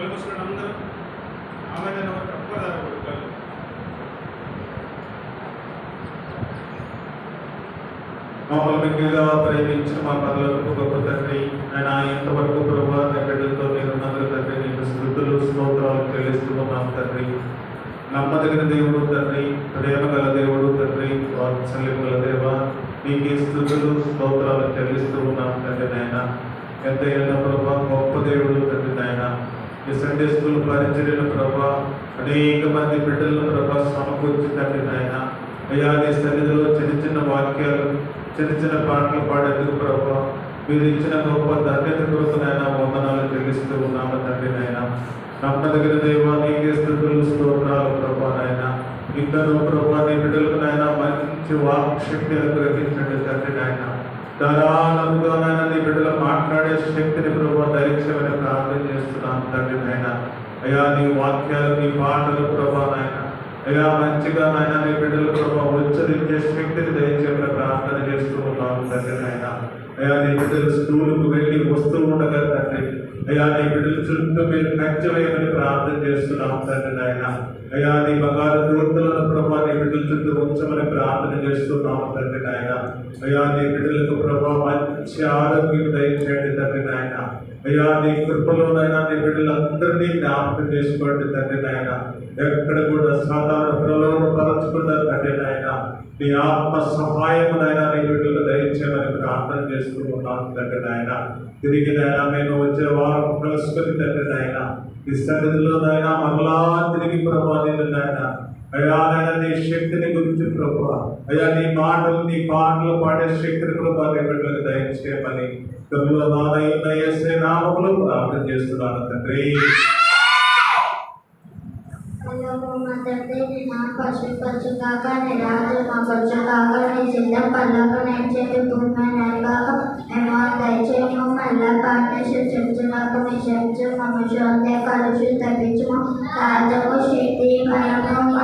కలుగుసిన అందరూ ఆమె తప్పదారు కొడుకాలు మమ్మల్ని మిగిలిగా ప్రేమించిన మా పనులకు గొప్ప తండ్రి. ఆయన ఇంతవరకు ప్రభావ బిడ్డలతో మీరు ఉన్నది తండ్రి. మీకు స్థుతులు స్తోత్రాలు చెల్లిస్తూ తండ్రి. నమ్మదగిన దేవుడు తండ్రి ప్రేమ గల దేవుడు తండ్రి వాత్సల్యం గల దేవ. మీకు స్థుతులు స్తోత్రాలు చెల్లిస్తూ ఉన్నాం తండ్రి నాయన. ఎంత ఎంత ప్రభా గొప్ప దేవుడు ఈ సండే స్కూల్ పరిచర్యల ప్రభా. అనేక మంది బిడ్డలను ప్రభా సమకూర్చి తండ్రి నాయన. అయ్యా నీ సన్నిధిలో చిన్న చిన్న వాక్యాలు చిన్న చిన్న పాటలు పాడేందుకు ప్రభా. మీరు ఇచ్చిన గొప్ప ధన్యత కొరకు నాయన వందనాలు చెల్లిస్తూ ఉన్నాము తండ్రి నాయన. నమ్మదగిన దేవా నీకే స్థుతులు స్తోత్రాలు ప్రభా నాయన. ఇంకనూ ప్రభా నీ బిడ్డలకు నాయన మంచి వాక్ శక్తి అనుగ్రహించండి తండ్రి నాయన. ధారాళముగా నాయన నీ బిడ్డలు మాట్లాడే శక్తిని ప్రభు దైక్షమని ప్రార్థన చేస్తున్నాను తండ్రి నాయన. అయ్యా నీ వాక్యాలు నీ పాటలు ప్రభా నాయన. అయ్యా మంచిగా నాయన నీ బిడ్డలు ప్రభా ఉచ్చరించే శక్తిని బిడ్డలు స్కూలుకు వెళ్ళి వస్తూ ఉండగా తండ్రి అయ్యా నీ బిడ్డలు చుట్టూ మీరు కంచెవేయమని ప్రార్థన చేస్తున్నాం తండ్రి నాయన. అయ్యా నీ బంగారు దూర్తులను ప్రభా నీ బిడ్డల చుట్టూ ఉంచమని ప్రార్థన చేస్తున్నాము తండ్రి నాయన. అయ్యా నీ బిడ్డలకు ప్రభా మంచి ఆరోగ్యం దయచేయండి అయ్యా నీ కృపలోనైనా నీ బిడ్డలందరినీ జ్ఞాపకం చేసుకోండి తండ్రి నాయన. ఎక్కడ కూడా సాధారణ ప్రలోభ పరచకుండా తండ్రి నాయన నీ ఆత్మ సహాయమునైనా నీ బిడ్డలు దయచేయమని ప్రార్థన చేసుకుంటున్నాను తండ్రి నాయన. తిరిగి నాయన మేము వచ్చే వారం కలుసుకొని తండ్రి నాయన ఈ సన్నిధిలో నాయన మరలా తిరిగి ప్రభా నాయన. అయ్యా నాయన నీ శక్తిని గురించి ప్రభా అయ్యా నీ మాటలు నీ పాటలు పాడే శక్తిని కూడా నీ దయచేయమని తొమ్మిదో నాన్న ఎస్ఏ నామములు ప్రార్థన చేస్తున్నాను తండ్రి. పల్లవు మా నా పశు కాక నీ రాజు మా పశు కాక నీ సిద్ధం పల్లక నేను మేము దయచేయము మళ్ళా మీ శక్తి భయము